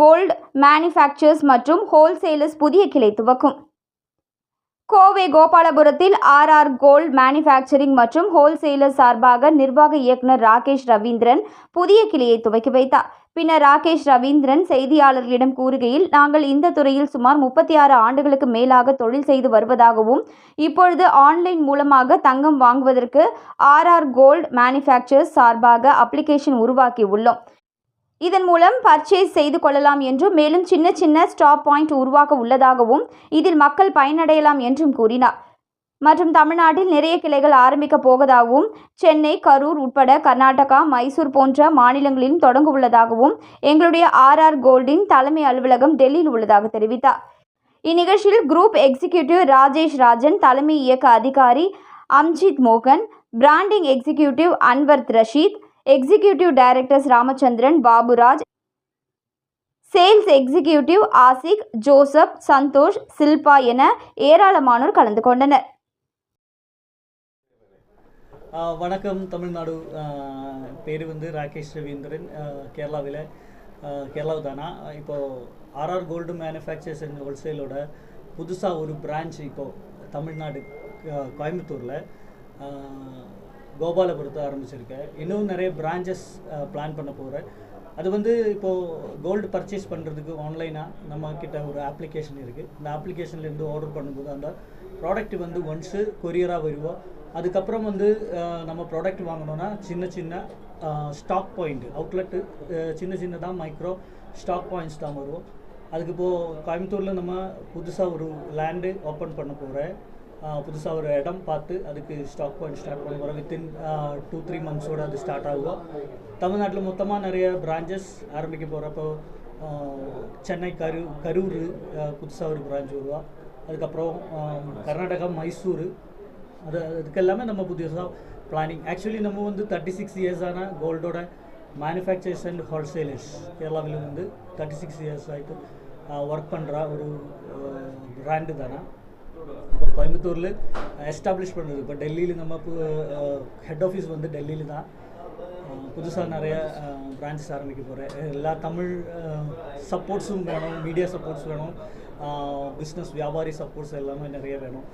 Gold manufacturers மற்றும் wholesalers புதிய கிளை துவக்கும். கோவை கோபாலபுரத்தில் ஆர்ஆர் கோல்ட் மேனுஃபேக்சரிங் மற்றும் ஹோல்சேலர் சார்பாக நிர்வாக இயக்குனர் ராகேஷ் ரவீந்திரன் புதிய கிளையை துவக்கி வைத்தார். பின்னர் ராகேஷ் ரவீந்திரன் செய்தியாளர்களிடம் கூறுகையில் நாங்கள் இந்த துறையில் சுமார் முப்பத்தி ஆறு ஆண்டுகளுக்கு மேலாக தொழில் செய்து வருவதாகவும் இப்பொழுது ஆன்லைன் மூலமாக தங்கம் வாங்குவதற்கு ஆர்ஆர் கோல்ட் மேனுஃபேக்சர்ஸ் சார்பாக அப்ளிகேஷன் உருவாக்கி உள்ளோம் இதன் மூலம் பர்ச்சேஸ் செய்து கொள்ளலாம் என்றும் மேலும் சின்ன சின்ன ஸ்டாப் பாயிண்ட் உருவாக்க உள்ளதாகவும் இதில் மக்கள் பயனடையலாம் என்றும் கூறினார். மற்றும் தமிழ்நாட்டில் நிறைய கிளைகள் ஆரம்பிக்க போவதாகவும் சென்னை கரூர் உட்பட கர்நாடகா மைசூர் போன்ற மாநிலங்களிலும் தொடங்க உள்ளதாகவும் எங்களுடைய ஆர்ஆர் கோல்டின் தலைமை அலுவலகம் டெல்லியில் உள்ளதாக தெரிவித்தார். இந்நிகழ்ச்சியில் குரூப் எக்ஸிகியூட்டிவ் ராஜேஷ் ராஜன் தலைமை இயக்க அதிகாரி அம்ஜித் மோகன் branding executive Anwarth Rasheed executive directors Ramachandran Baburaj sales executive Ashik Joseph Santhosh Shilpa என ஏராளமானோர் கலந்து கொண்டனர். வணக்கம் தமிழ்நாடு பேர் வந்து ராகேஷ் ரவீந்திரன். கேரளாவில் கேரளாவு தானா இப்போது R R gold manufacturers and ஹோல்சேலோட புதுசாக ஒரு பிரான்ச் இப்போது தமிழ்நாடு கோயம்புத்தூரில். கோபாலபுரத்தை ஆரம்பிச்சிருக்கேன். இன்னும் நிறைய பிரான்ச்சஸ் பிளான் பண்ண போகிறேன் அது வந்து இப்போது கோல்டு பர்ச்சேஸ் பண்ணுறதுக்கு ஆன்லைனாக நம்ம கிட்ட ஒரு அப்ளிகேஷன் இருக்குது அந்த அப்ளிகேஷன்லேருந்து ஆர்டர் பண்ணும்போது அந்த ப்ராடக்ட் வந்து ஒன்ஸு கொரியராக வருவோம் அதுக்கப்புறம் வந்து நம்ம ப்ராடக்ட் வாங்கினோன்னா சின்ன சின்ன ஸ்டாக் பாயிண்ட் அவுட்லெட்டு சின்ன சின்னதாக மைக்ரோ ஸ்டாக் பாயிண்ட்ஸ் தான் வரும். அதுக்கு இப்போது கோயம்புத்தூரில் நம்ம புதுசாக ஒரு லேண்டு ஓப்பன் பண்ண போகிறேன் புதுசாக ஒரு இடம் பார்த்து அதுக்கு ஸ்டாக் பாயிண்ட் ஸ்டார்ட் பண்ண போகிறோம் வித்தின் டூ த்ரீ மந்த்ஸோட அது ஸ்டார்ட் ஆகும். தமிழ்நாட்டில் மொத்தமாக நிறைய பிரான்ச்சஸ் ஆரம்பிக்க போகிறப்போ சென்னை கரு கரூர் புதுசாக ஒரு பிரான்ச் வருவா அதுக்கப்புறம் கர்நாடகா மைசூர். அது அதுக்கு எல்லாமே நம்ம புதுசாக பிளானிங் ஆக்சுவலி நம்ம வந்து தேர்ட்டி சிக்ஸ் இயர்ஸான கோல்டோட மேனுஃபேக்சர்ஸ் அண்ட் ஹோல்சேலர்ஸ் கேரளாவில் வந்து தேர்ட்டி சிக்ஸ் இயர்ஸ் ஆகிட்டு ஒர்க் பண்ணுற ஒரு பிராண்டு தானே? இப்போ கோயம்புத்தூரில் எஸ்டாப்ளிஷ் பண்ணுறது இப்போ டெல்லியில் நம்ம ஹெட் ஆஃபீஸ் வந்து டெல்லியில் தான். புதுசாக நிறைய பிரான்ச்சஸ் ஆரம்பிக்க போகிறேன் எல்லா தமிழ் சப்போர்ட்ஸும் வேணும். மீடியா சப்போர்ட்ஸ் வேணும். பிஸ்னஸ் வியாபாரி சப்போர்ட்ஸ் எல்லாமே நிறைய வேணும்.